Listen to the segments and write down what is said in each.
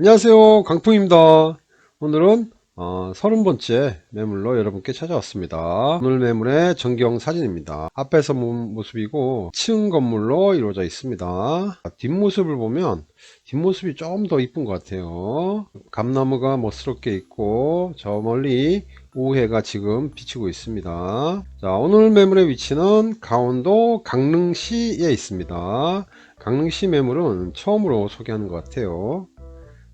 안녕하세요. 강풍입니다. 오늘은 어, 30번째 매물로 여러분께 찾아왔습니다. 오늘 매물의 전경 사진입니다. 앞에서 모- 모습이고 층 건물로 이루어져 있습니다. 뒷모습을 보면 뒷모습이 좀 더 이쁜 것 같아요. 감나무가 멋스럽게 있고 저 멀리 우해가 지금 비치고 있습니다. 자 오늘 매물의 위치는 강원도 강릉시에 있습니다. 강릉시 매물은 처음으로 소개하는 것 같아요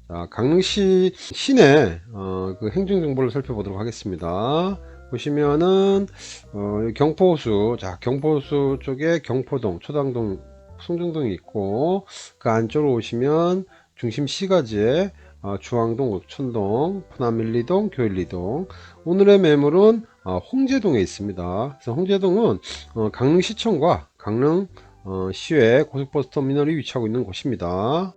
자, 강릉시 시내 어, 그 행정 정보를 살펴보도록 하겠습니다. 보시면은 어, 여기 경포호수, 자 경포호수 쪽에 경포동, 초당동, 송정동이 있고 그 안쪽으로 오시면 중심 시가지에 어, 주황동, 옥천동, 포남일리동, 교일리동. 오늘의 매물은 어, 홍제동에 있습니다. 그래서 홍제동은 어, 강릉시청과 강릉 어, 시외 고속버스 터미널이 위치하고 있는 곳입니다.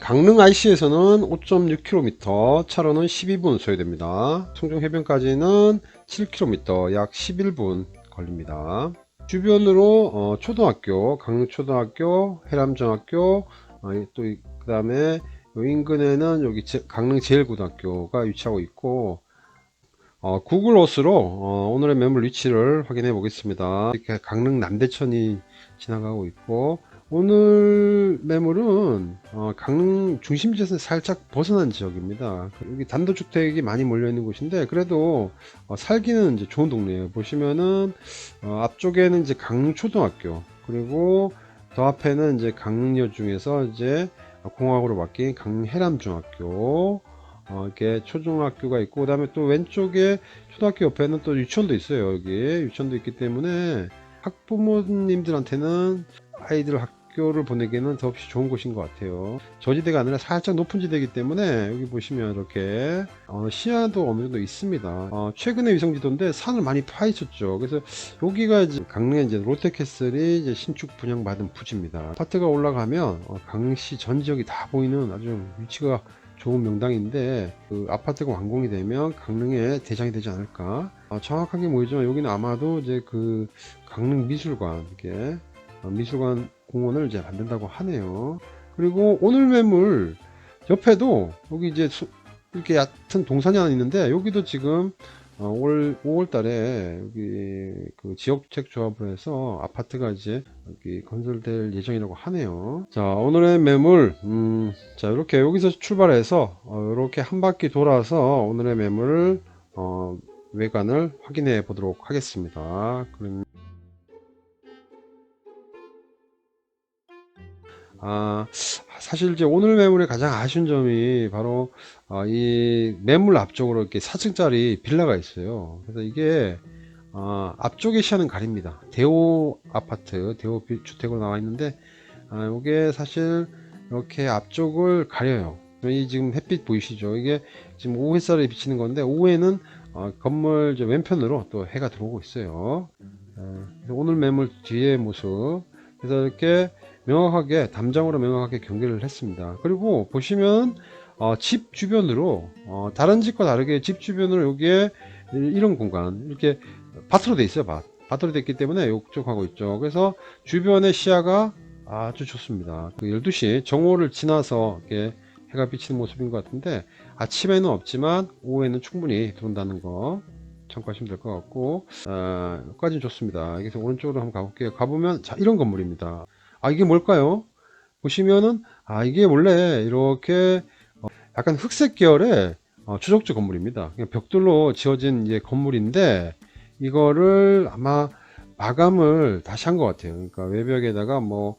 강릉 IC에서는 5.6km, 차로는 12분 소요됩니다. 송정 해변까지는 7km, 약 11분 걸립니다. 주변으로 어, 초등학교, 강릉초등학교, 해람중학교, 어, 또그 다음에 인근에는 여기 제- 강릉제일고등학교가 위치하고 있고 어, 구글 어스로 어, 오늘의 매물 위치를 확인해 보겠습니다. 이렇게 강릉 남대천이 지나가고 있고 오늘 매물은 어, 강릉 중심지에서 살짝 벗어난 지역입니다. 여기 단독주택이 많이 몰려 있는 곳인데 그래도 어, 살기는 이제 좋은 동네예요. 보시면은 어, 앞쪽에는 이제 강릉 초등학교 그리고 더 앞에는 이제 강릉여 중에서 이제 공학으로 바뀐 강릉 해람 중학교 어, 이렇게 초중학교가 있고 그 다음에 또 왼쪽에 초등학교 옆에는 또 유치원도 있어요. 여기 유치원도 있기 때문에 학부모님들한테는 아이들 학 교를 보내기에는 더없이 좋은 곳인 것 같아요. 저지대가 아니라 살짝 높은 지대이기 때문에 여기 보시면 이렇게 어, 시야도 어느 정도 있습니다. 어, 최근에 위성지도인데 산을 많이 파헤쳤죠. 그래서 여기가 이제 강릉에 이제 롯데캐슬이 이제 신축 분양받은 부지입니다. 아파트가 올라가면 어, 강릉시 전 지역이 다 보이는 아주 위치가 좋은 명당인데 그 아파트가 완공이 되면 강릉의 대장이 되지 않을까 어, 정확하게 모르지만 여기는 아마도 이제 그 강릉 미술관 이렇게 어, 미술관 공원을 이제 만든다고 하네요. 그리고 오늘 매물 옆에도 여기 이제 수- 이렇게 얕은 동산이 하나 있는데 여기도 지금 어, 올 5월 달에 여기 그 지역주택 조합을 해서 아파트가 이제 여기 건설될 예정이라고 하네요. 자, 오늘의 매물, 음, 자, 이렇게 여기서 출발해서 어, 이렇게 한 바퀴 돌아서 오늘의 매물을 어, 외관을 확인해 보도록 하겠습니다. 그럼 아, 사실 이제 오늘 매물의 가장 아쉬운 점이 바로 아, 이 매물 앞쪽으로 이렇게 4층짜리 빌라가 있어요. 그래서 이게 아, 앞쪽의 시야는 가립니다. 대호 아파트, 대호 비- 주택으로 나와 있는데 아, 이게 사실 이렇게 앞쪽을 가려요. 이 지금 햇빛 보이시죠? 이게 지금 오후 햇살이 비치는 건데 오후에는 어, 건물 저 왼편으로 또 해가 들어오고 있어요. 어, 오늘 매물 뒤의 모습. 그래서 이렇게 명확하게 담장으로 명확하게 경계를 했습니다. 그리고 보시면 어, 집 주변으로 어, 다른 집과 다르게 집 주변으로 여기에 이- 이런 공간 이렇게 밭으로 돼 있어요. 밭. 밭으로 돼 있기 때문에 이쪽하고 있죠. 그래서 주변의 시야가 아주 좋습니다. 그 12시 정오를 지나서 이렇게 해가 비치는 모습인 것 같은데 아침에는 없지만 오후에는 충분히 들어온다는 거 참고하시면 될 것 같고 아, 여기까지는 좋습니다. 그래서 오른쪽으로 한번 가볼게요. 가보면 자 이런 건물입니다. 아 이게 뭘까요? 보시면은 아 이게 원래 이렇게 어, 약간 흑색 계열의 어, 주적지 건물입니다. 벽돌로 지어진 이제 건물인데 이거를 아마 마감을 다시 한 것 같아요. 그러니까 외벽에다가 뭐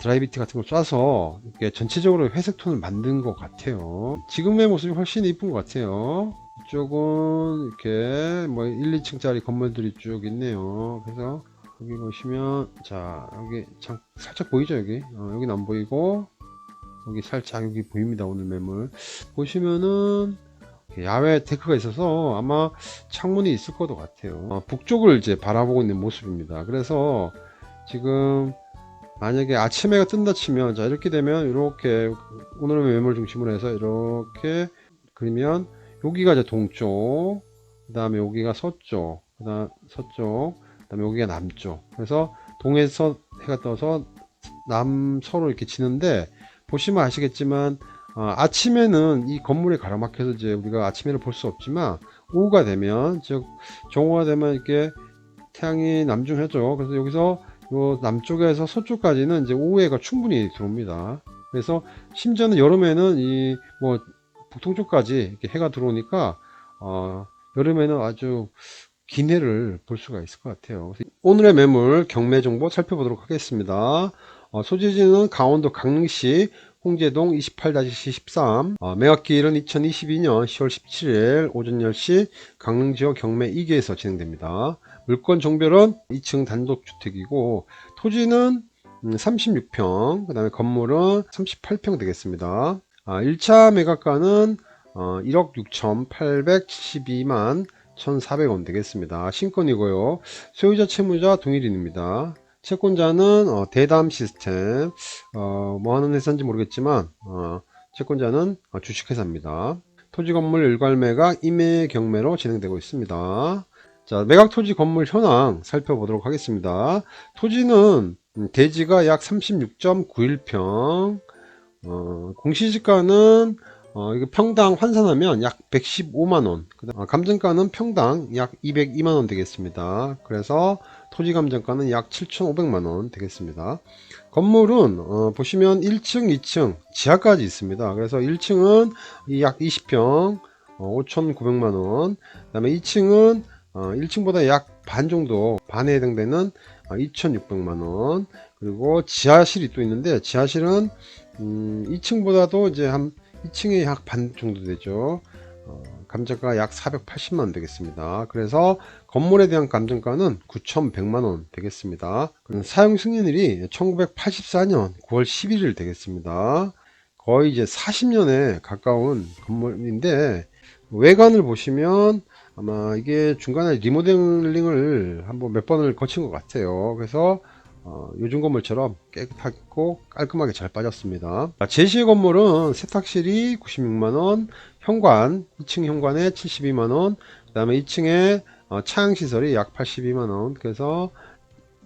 드라이비티 같은 걸 쏴서 이렇게 전체적으로 회색 톤을 만든 것 같아요. 지금의 모습이 훨씬 이쁜 것 같아요. 이쪽은 이렇게 뭐 1, 2층짜리 건물들이 쭉 있네요. 그래서 여기 보시면 자 여기 참 살짝 보이죠 여기? 어, 여기는 안 보이고 여기 살짝 여기 보입니다 오늘 매물. 보시면은 야외 데크가 있어서 아마 창문이 있을 것도 같아요. 어, 북쪽을 이제 바라보고 있는 모습입니다. 그래서 지금 만약에 아침에가 뜬다 치면 자 이렇게 되면 이렇게 오늘의 매물 중심으로 해서 이렇게 그리면 여기가 이제 동쪽 그 다음에 여기가 서쪽 그 다음 서쪽 그 다음에 여기가 남쪽 그래서 동에서 해가 떠서 남서로 이렇게 지는데 보시면 아시겠지만 어, 아침에는 이 건물에 가로막혀서 이제 우리가 아침에는 볼수 없지만 오후가 되면 즉 정오가 되면 이렇게 태양이 남중하죠. 그래서 여기서 요 남쪽에서 서쪽까지는 이제 오후에가 충분히 들어옵니다. 그래서 심지어는 여름에는 이 뭐 북동쪽까지 이렇게 해가 들어오니까 어, 여름에는 아주 긴 해를 볼 수가 있을 것 같아요. 오늘의 매물 경매 정보 살펴보도록 하겠습니다. 어, 소재지는 강원도 강릉시 홍제동 28-13 어, 매각기일은 2022년 10월 17일 오전 10시 강릉지역 경매 2기에서 진행됩니다. 물건 종별은 2층 단독주택이고 토지는 36평 그 다음에 건물은 38평 되겠습니다. 아, 1차 매각가는 어, 1억 6,872만 1,400원 되겠습니다. 신권이고요. 소유자 채무자 동일인입니다. 채권자는 어, 대담 시스템 어, 뭐 하는 회사인지 모르겠지만 어, 채권자는 어, 주식회사입니다. 토지 건물 일괄 매각 임의 경매로 진행되고 있습니다. 자, 매각 토지 건물 현황 살펴보도록 하겠습니다. 토지는 음, 대지가 약 36.91평, 어, 공시지가는 어, 이거 평당 환산하면 약 115만원, 아, 감정가는 평당 약 202만원 되겠습니다. 그래서 토지 감정가는 약 7,500만원 되겠습니다. 건물은 어, 보시면 1층, 2층, 지하까지 있습니다. 그래서 1층은 약 20평, 어, 5,900만원, 그 다음에 2층은 어, 1층보다 약 반 정도, 반에 해당되는 2,600만원, 그리고 지하실이 또 있는데, 지하실은 음, 2층보다도 이제 한 2층에 약 반 정도 되죠. 어, 감정가 약 480만원 되겠습니다. 그래서 건물에 대한 감정가는 9,100만원 되겠습니다. 사용 승인일이 1984년 9월 11일 되겠습니다. 거의 이제 40년에 가까운 건물인데 외관을 보시면 아마 이게 중간에 리모델링을 한번 몇 번을 거친 것 같아요. 그래서 어, 요즘 건물처럼 깨끗하고 깔끔하게 잘 빠졌습니다. 자, 제시의 건물은 세탁실이 96만원, 현관, 2층 현관에 72만원, 그 다음에 2층에 어, 차양시설이 약 82만원, 그래서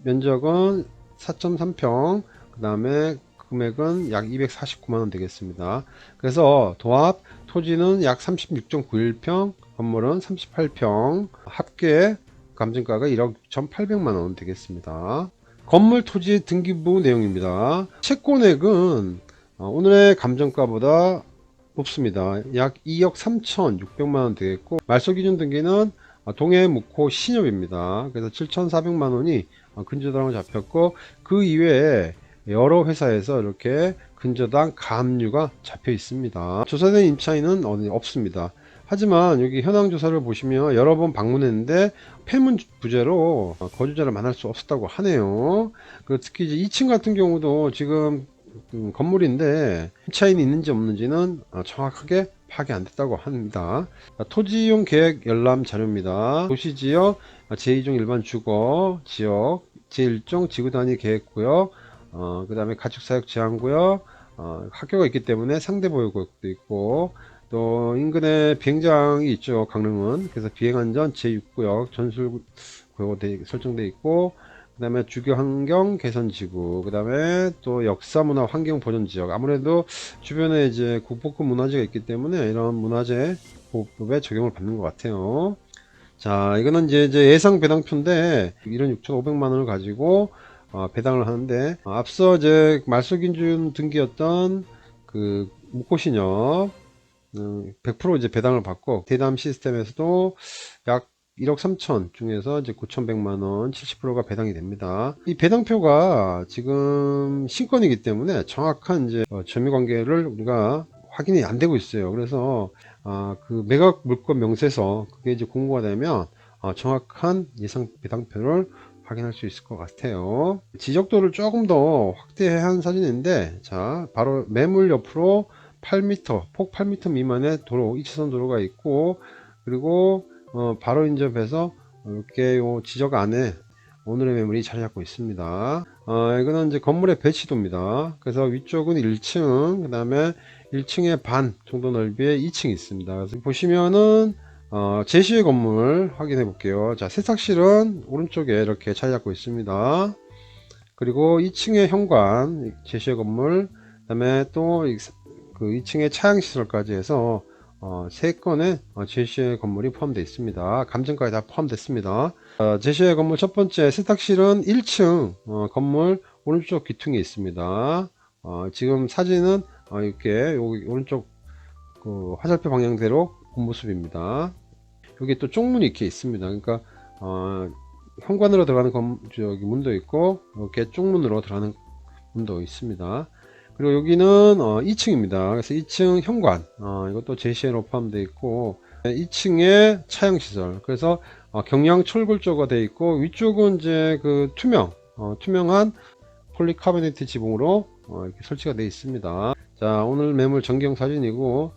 면적은 4.3평, 그 다음에 금액은 약 249만원 되겠습니다. 그래서 도합 토지는 약 36.91평, 건물은 38평, 합계 감정가가 1억 1,800만원 되겠습니다. 건물 토지 등기부 내용입니다. 채권액은 어, 오늘의 감정가보다 높습니다. 약 2억 3,600만원 되겠고 말소기준 등기는 어, 동해 묵호 신협입니다. 그래서 7,400만원이 어, 근저당으로 잡혔고 그 이외에 여러 회사에서 이렇게 근저당 가압류가 잡혀 있습니다. 조사된 임차인은 없습니다. 하지만 여기 현황 조사를 보시면 여러 번 방문했는데 폐문 부재로 거주자를 만날 수 없었다고 하네요. 그 특히 이제 2층 같은 경우도 지금 음, 건물인데 임차인이 있는지 없는지는 어, 정확하게 파악이 안 됐다고 합니다. 토지이용 계획 열람 자료입니다. 도시지역 제2종 일반 주거 지역 제1종 지구 단위 계획구역 어, 그 다음에 가축사육 제한구역 어, 학교가 있기 때문에 상대보유구역도 있고 또 인근에 비행장이 있죠 강릉은. 그래서 비행안전 제6구역 전술구역 설정돼 있고 그 다음에 주거환경 개선지구 그 다음에 또 역사문화 환경보존지역. 아무래도 주변에 이제 국보급 문화재가 있기 때문에 이런 문화재 보호법에 적용을 받는 것 같아요. 자 이거는 이제, 이제 예상 배당표인데 1원 6,500만원을 가지고 어, 배당을 하는데 어, 앞서 이제 말소기준 등기였던 그 묵고신협 100% 이제 배당을 받고 대담 시스템에서도 약 1억 3천 중에서 이제 9,100만 원 70%가 배당이 됩니다. 이 배당표가 지금 신권이기 때문에 정확한 이제 어, 점유 관계를 우리가 확인이 안 되고 있어요. 그래서 아, 그 매각 물건 명세서 그게 이제 공고가 되면 어, 정확한 예상 배당표를 확인할 수 있을 것 같아요. 지적도를 조금 더 확대한 사진인데 자 바로 매물 옆으로 8m, 폭 8m 미만의 도로, 2차선 도로가 있고, 그리고 어, 바로 인접해서 이렇게 요 지적 안에 오늘의 매물이 자리 잡고 있습니다. 어, 이거는 이제 건물의 배치도입니다. 그래서 위쪽은 1층, 그 다음에 1층의 반 정도 넓이의 2층이 있습니다. 그래서 보시면은 어, 제시의 건물 확인해 볼게요. 자, 세탁실은 오른쪽에 이렇게 자리 잡고 있습니다. 그리고 2층의 현관 제시의 건물 그 다음에 또 그 2층의 차양시설까지 해서 어, 3건의 어, 제시의 건물이 포함되어 있습니다. 감정까지 다 포함됐습니다. 어, 제시의 건물 첫 번째 세탁실은 1층 어, 건물 오른쪽 귀퉁이에 있습니다. 어, 지금 사진은 어, 이렇게 여기 오른쪽 그 화살표 방향대로 본 모습입니다. 여기 또 쪽문이 이렇게 있습니다. 그러니까 어, 현관으로 들어가는 건, 저기 문도 있고 이렇게 쪽문으로 들어가는 문도 있습니다. 그리고 여기는 어, 2층입니다. 그래서 2층 현관 어, 이것도 제시에로 포함되어 있고 2층에 차양 시설 그래서 어, 경량 철골조가 되어 있고 위쪽은 이제 그 투명 어, 투명한 폴리카보네이트 지붕으로 어, 이렇게 설치가 되어 있습니다. 자 오늘 매물 전경 사진이고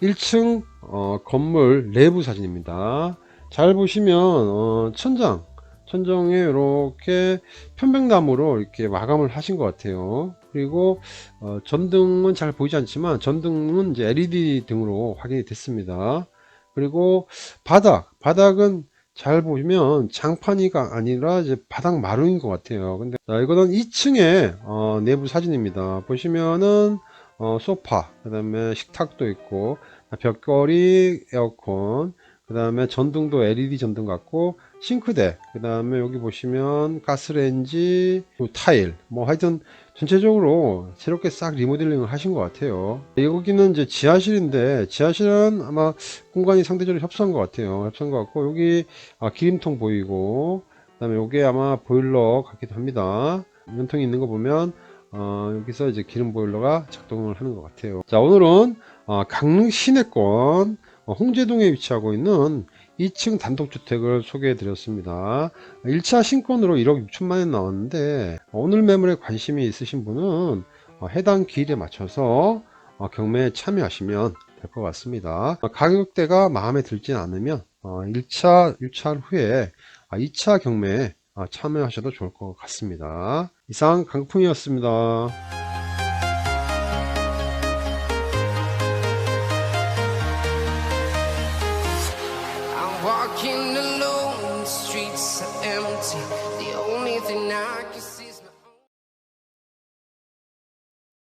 1층 어, 건물 내부 사진입니다. 잘 보시면 어, 천장 천정에 이렇게 편백나무로 이렇게 마감을 하신 것 같아요. 그리고 어, 전등은 잘 보이지 않지만 전등은 이제 LED 등으로 확인이 됐습니다. 그리고 바닥 바닥은 잘 보시면 장판이가 아니라 이제 바닥 마루인 것 같아요. 근데 자, 이거는 2층의 어, 내부 사진입니다. 보시면은 어, 소파, 그 다음에 식탁도 있고 벽걸이 에어컨, 그 다음에 전등도 LED 전등 같고 싱크대, 그 다음에 여기 보시면 가스레인지, 또 타일, 뭐 하여튼 전체적으로 새롭게 싹 리모델링을 하신 것 같아요. 여기는 이제 지하실인데 지하실은 아마 공간이 상대적으로 협소한 것 같아요. 협소한 것 같고 여기 아, 기름통 보이고 그 다음에 여기 아마 보일러 같기도 합니다. 연통이 있는 거 보면 어, 여기서 이제 기름 보일러가 작동을 하는 것 같아요. 자 오늘은 어, 강릉 시내권 어, 홍제동에 위치하고 있는 2층 단독주택을 소개해 드렸습니다. 1차 신권으로 1억 6천만원 나왔는데 오늘 매물에 관심이 있으신 분은 어, 해당 기일에 맞춰서 어, 경매에 참여하시면 될 것 같습니다. 어, 가격대가 마음에 들지 않으면 1차 유찰 후에 2차 경매에 어, 참여하셔도 좋을 것 같습니다. 이상 강풍이었습니다.